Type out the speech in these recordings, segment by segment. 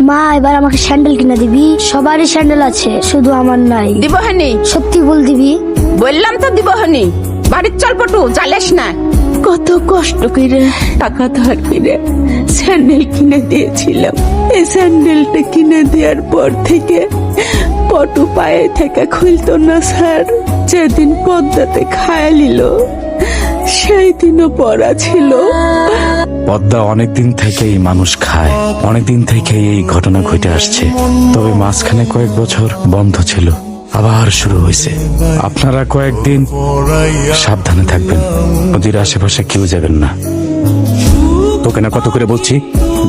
মা এবার আমাকে স্যান্ডেল কিনে দিবি? সবারই স্যান্ডেল আছে শুধু আমার নাই। দিবহানি? সত্যি বল দিবি। বললাম তো দিবহানি। বাড়ির চল পটু চালিস না। কত কষ্ট করে টাকা ধার করে স্যান্ডেল কিনে দিয়েছিলাম। এই স্যান্ডেলটা কিনে দেওয়ার পর থেকে পটু পায়ে থেকে খুলতো না স্যার। যেদিন পদ্মাতে খায় নিল সেই দিনও পড়া ছিল। পদ্মা অনেকদিন থেকেই মানুষ খায়। অনেকদিন থেকেই এই ঘটনা ঘটে আসছে। তবে মাঝখানে কয়েক বছর বন্ধ ছিল। আবার শুরু হয়েছে। আপনারা কয়েকদিন সাবধানে থাকবেন। নদীর আশেপাশে কেউ যাবেন না। তোকে না কত করে বলছি,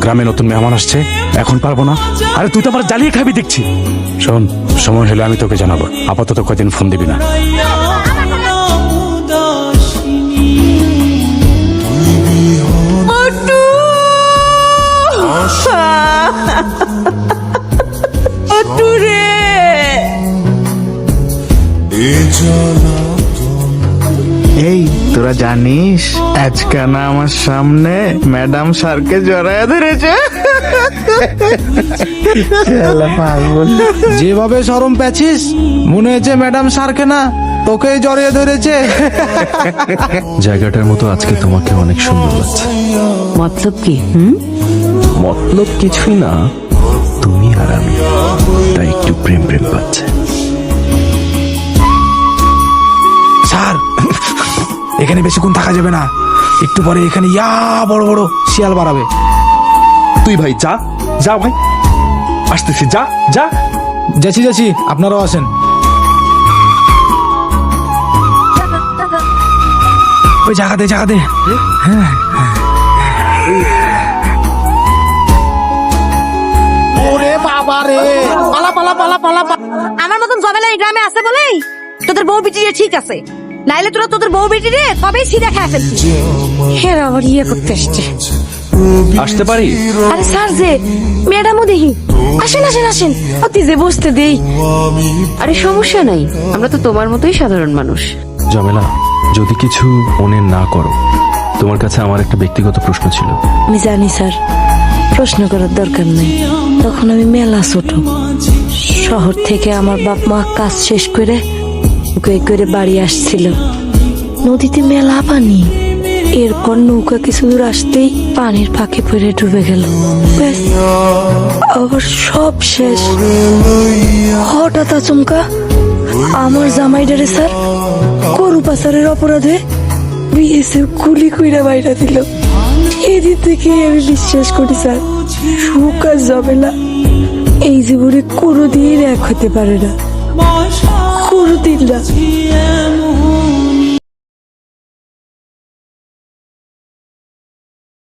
গ্রামে নতুন মেহমান আসছে, এখন পারব না। আরে তুই তো আমার জ্বালিয়ে খাবি দেখছি। শোন, সময় হলে আমি তোকে জানাব। আপাতত কদিন ফোন দিবি না। এই তোরা জানিস আজকে না আমার সামনে ম্যাডাম স্যারকে জড়ায় ধরেছে? যেভাবে সরম প্যাছিস মনে হয়েছে ম্যাডাম স্যারকে না তোকেই জড়িয়ে ধরেছে। জায়গাটার মতো আজকে তোমাকে অনেক সুন্দর লাগছে। মতলব কি হুম? মতলব কিছুই না তুমি আর আমি। তাই একটু প্রেম প্রেম পাচ্ছে। এখানে বেশিক্ষণ থাকা যাবে না। একটু পরে এখানে ইয়া বড় বড় শিয়াল বাড়াবে। তুই ভাই যা যা ভাই। আসতেছি যা যা। যাচ্ছি যাচ্ছি আপনারাও আসেন। ওই জায়গা দে জায়গা দে ওরে বাবা রে। পালা পালা পালা পালা। আমার মতন জবেলা এই গ্রামে আছে বলেই তোদের বউ বিটি ঠিক আছে। নাইলে তোরা তোদের বউ বেটি রে কবেই সিধা খেয়ে ফেলছিস হেরা আবার ইয়ে করতে আসছে আসতে পারি? আরে স্যার যে ম্যাডামও দেখি। আসেন আসেন আসেন। অতি যে বসতে দেই। আরে সমস্যা নাই আমরা তো তোমার মতোই সাধারণ মানুষ। জমেলা যদি কিছু মনে না করো তোমার কাছে আমার একটা ব্যক্তিগত প্রশ্ন ছিল। আমি জানি স্যার। প্রশ্ন করার দরকার নেই। তখন আমি মেলা ছোট। শহর থেকে আমার বাপ মা কাজ শেষ করে নৌকায় করে বাড়ি আসছিল। নদীতে মেলা পানি। এরপর নৌকা কিছু দূর আসতেই পানির ফাঁকে পড়ে ডুবে গেল। আবার সব শেষ। হঠাৎ আচমকা আমার জামাইডারে স্যার গরু পাচারের অপরাধে বিএসএফ গুলি কইরা বাইরা দিল। এদিক থেকে আমি বিশ্বাস করি স্যার, সুখ আর ঝামেলা এই জীবনে কোনোদিন এক হতে পারে না। না।